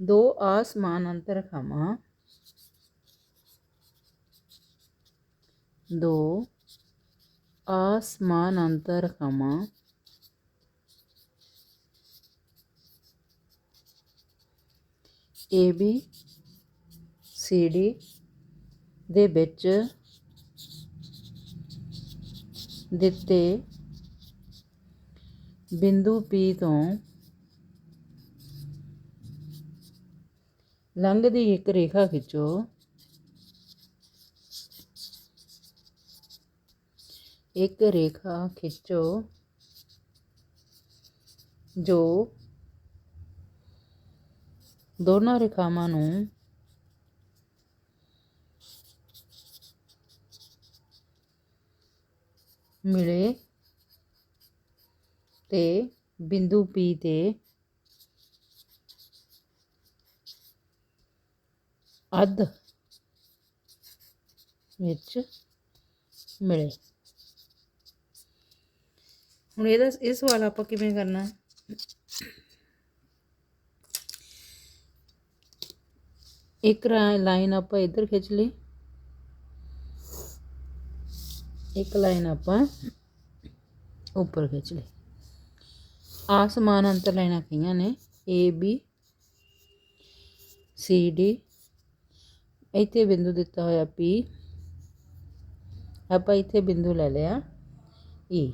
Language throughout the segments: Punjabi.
ਦੋ ਆਸਮਾਨ ਅੰਤਰ ਰੇਖਾਵਾਂ ਦੋ ਆਸਮਾਨ ਅੰਤਰ ਰੇਖਾਵਾਂ ਏ, ਬੀ, ਸੀ, ਡੀ ਦੇ ਵਿੱਚ ਦਿੱਤੇ ਬਿੰਦੂ P ਤੋਂ ਲੰਘਦੀ ਇੱਕ ਰੇਖਾ ਖਿੱਚੋ। ਇੱਕ ਰੇਖਾ ਖਿੱਚੋ ਜੋ ਦੋਨਾਂ ਰੇਖਾਵਾਂ ਨੂੰ ਮਿਲੇ ਤੇ ਬਿੰਦੂ P ਤੇ ਅੱਧ ਵਿੱਚ ਮਿਲੇ। ਹੁਣ ਇਹਦਾ, ਇਹ ਸਵਾਲ ਆਪਾਂ ਕਿਵੇਂ ਕਰਨਾ? ਹੈ? ਇੱਕ ਲਾਈਨ ਆਪਾਂ ਇੱਧਰ ਖਿੱਚ ਲਈ। ਇੱਕ ਲਾਈਨ ਆਪਾਂ ਉੱਪਰ ਖਿੱਚ ਲਈ। ਆਸਮਾਨ ਅੰਤਰ ਲਾਈਨਾਂ ਕਹੀਆਂ ਨੇ ਏ ਬੀ ਸੀ ਡੀ ਇੱਥੇ ਬਿੰਦੂ ਦਿੱਤਾ ਹੋਇਆ ਪੀ ਆਪਾਂ ਇੱਥੇ ਬਿੰਦੂ ਲੈ ਲਿਆ ਈ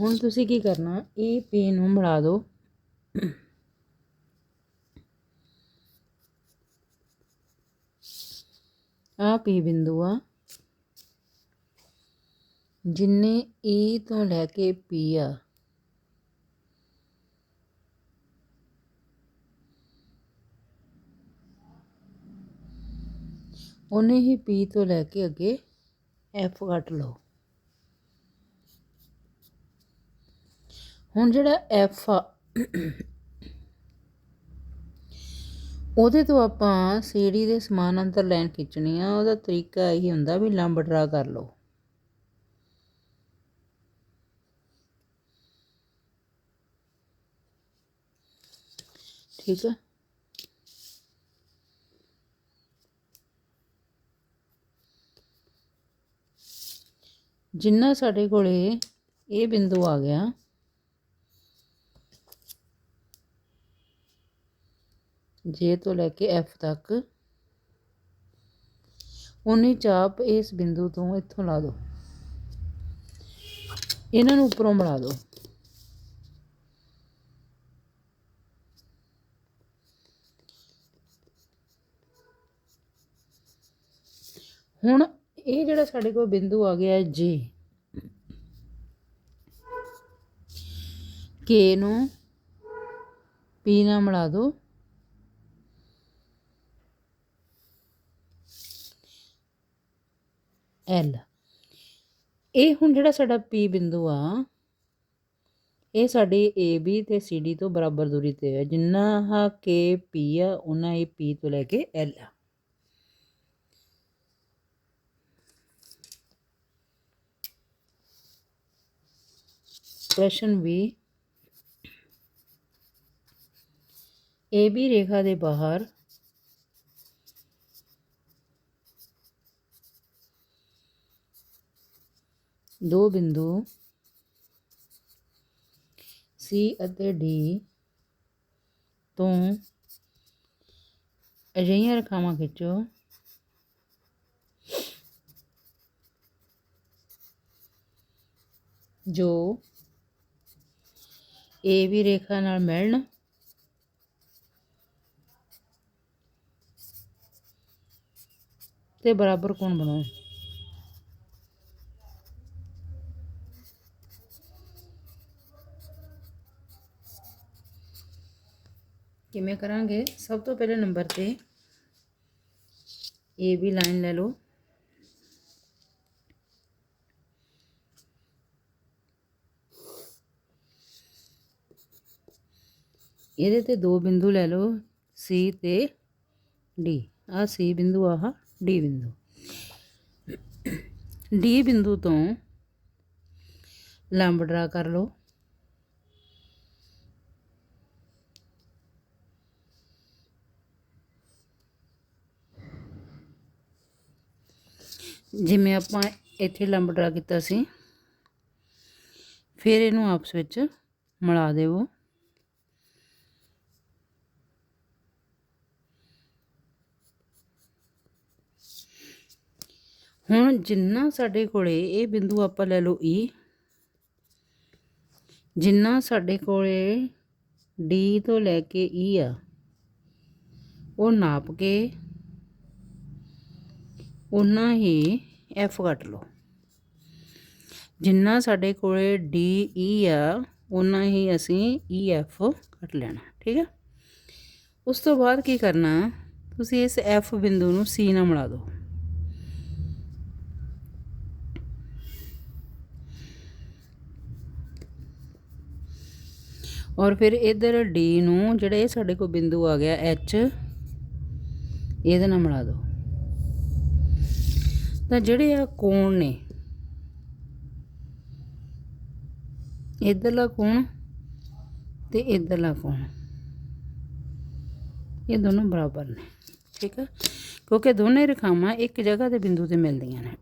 ਹੁਣ ਤੁਸੀਂ ਕੀ ਕਰਨਾ? E, ਇਹ ਪੀ ਨੂੰ ਮਿਲਾ ਦਿਓ। ਆ ਪੀ ਬਿੰਦੂ ਆ। ਜਿੰਨੇ ਈ ਤੋਂ ਲੈ ਕੇ ਪੀ ਆ। ਉਹਨੇ ਹੀ ਪੀ ਤੋਂ ਲੈ ਕੇ ਅੱਗੇ ਐਫ ਕੱਟ ਲਓ। ਹੁਣ ਜਿਹੜਾ ਐਫ ਆ ਉਹਦੇ ਤੋਂ ਆਪਾਂ ਸੀੜੀ ਦੇ ਸਮਾਨਾਂਤਰ ਲਾਈਨ ਖਿੱਚਣੀ ਆ, ਉਹਦਾ ਤਰੀਕਾ ਇਹੀ ਹੁੰਦਾ ਵੀ ਲੰਬ ਡਰਾ ਕਰ ਲਓ। ਠੀਕ ਹੈ ਜਿੰਨਾ ਸਾਡੇ ਕੋਲੇ ਇਹ ਬਿੰਦੂ ਆ ਗਿਆ ਜੇ ਤੋਂ ਲੈ ਕੇ ਐਫ ਤੱਕ ਉਨੀ ਚਾਪ ਇਸ ਬਿੰਦੂ ਤੋਂ ਇੱਥੋਂ ਲਾ ਦਿਓ ਇਹਨਾਂ ਨੂੰ ਉੱਪਰੋਂ ਮਿਲਾ ਦਿਓ ਹੁਣ ਇਹ ਜਿਹੜਾ ਸਾਡੇ ਕੋਲ ਬਿੰਦੂ ਆ ਗਿਆ ਜੇ ਕੇ ਨੂੰ ਪੀ ਨਾਲ ਮਿਲਾ ਦਿਓ ਐਲ ਇਹ ਹੁਣ ਜਿਹੜਾ ਸਾਡਾ ਪੀ ਬਿੰਦੂ ਆ, ਇਹ ਸਾਡੀ ਏ ਬੀ ਤੇ ਸੀ ਡੀ ਤੋਂ ਬਰਾਬਰ ਦੂਰੀ ਤੇ ਹੈ ਜਿੰਨਾ ਹਾ ਕੇ ਪੀ ਆ ਉਹਨਾਂ ਇਹ ਪੀ ਤੋਂ ਲੈ ਕੇ ਐਲ ਆ। ਪ੍ਰਸ਼ਨ ਵੀ ਏ ਬੀ ਰੇਖਾ ਦੇ ਬਾਹਰ ਦੋ ਬਿੰਦੂ ਸੀ ਅਤੇ ਡੀ ਤੋਂ ਅਜਿਹੀਆਂ ਰੇਖਾਵਾਂ ਖਿੱਚੋ। ਜੋ ਏ ਵੀ ਰੇਖਾ ਨਾਲ ਮਿਲਣ, ਤੇ ਬਰਾਬਰ ਕੋਣ ਬਣਾਉਣ ਕਿਵੇਂ ਕਰਾਂਗੇ? ਸਭ ਤੋਂ ਪਹਿਲੇ ਨੰਬਰ ਤੇ ਏ ਵੀ ਲਾਈਨ ਲੈ ਲਓ। ਇਹਦੇ ਤੇ ਦੋ ਬਿੰਦੂ ਲੈ ਲਓ ਸੀ ਤੇ ਡੀ ਆ ਸੀ ਬਿੰਦੂ, ਆਹ ਡੀ ਬਿੰਦੂ। ਡੀ ਬਿੰਦੂ ਤੋਂ ਲੰਬ ਡਰਾ ਕਰ ਲਓ। ਜਿਵੇਂ ਆਪਾਂ ਇੱਥੇ ਲੰਬ ਡਰਾ ਕੀਤਾ ਸੀ, ਫਿਰ ਇਹਨੂੰ ਆਪਸ ਵਿੱਚ ਮਿਲਾ ਦੇਵੋ। ਹੁਣ ਜਿੰਨਾ ਸਾਡੇ ਕੋਲੇ, ਇਹ ਬਿੰਦੂ ਆਪਾਂ ਲੈ ਲਓ E ਜਿੰਨਾ ਸਾਡੇ ਕੋਲੇ D ਤੋਂ ਲੈ ਕੇ E ਆ, ਉਹ ਨਾਪ ਕੇ ਉਨਾ ਹੀ F ਕੱਟ ਲਓ। ਜਿੰਨਾ ਸਾਡੇ ਕੋਲੇ ਡੀ ਈ e ਆ ਉਨਾ ਹੀ ਅਸੀਂ ਈ F ਕੱਟ ਲੈਣਾ, ਠੀਕ ਹੈ ਉਸ ਤੋਂ ਬਾਅਦ ਕੀ ਕਰਨਾ, ਤੁਸੀਂ ਇਸ F ਬਿੰਦੂ ਨੂੰ ਸੀ ਨਾਲ ਮਿਲਾ ਦਿਓ। ਔਰ ਫਿਰ ਇਧਰ ਡੀ ਨੂੰ, ਜਿਹੜਾ ਇਹ ਸਾਡੇ ਕੋਲ ਬਿੰਦੂ ਆ ਗਿਆ H, ਇਹਦੇ ਨਾਲ ਮਿਲਾ ਦਿਓ। ਤਾਂ ਜਿਹੜੇ ਆ ਕੋਣ ਨੇ? ਇਧਰਲਾ ਕੋਣ ਤੇ ਇਧਰਲਾ ਕੋਣ? ਇਹ ਦੋਨੋਂ ਬਰਾਬਰ ਨੇ, ਠੀਕ ਹੈ ਕਿਉਂਕਿ ਦੋਨੇ ਰੇਖਾਵਾਂ ਇੱਕ ਜਗ੍ਹਾ ਦੇ ਬਿੰਦੂ ਤੇ ਮਿਲਦੀਆਂ ਨੇ।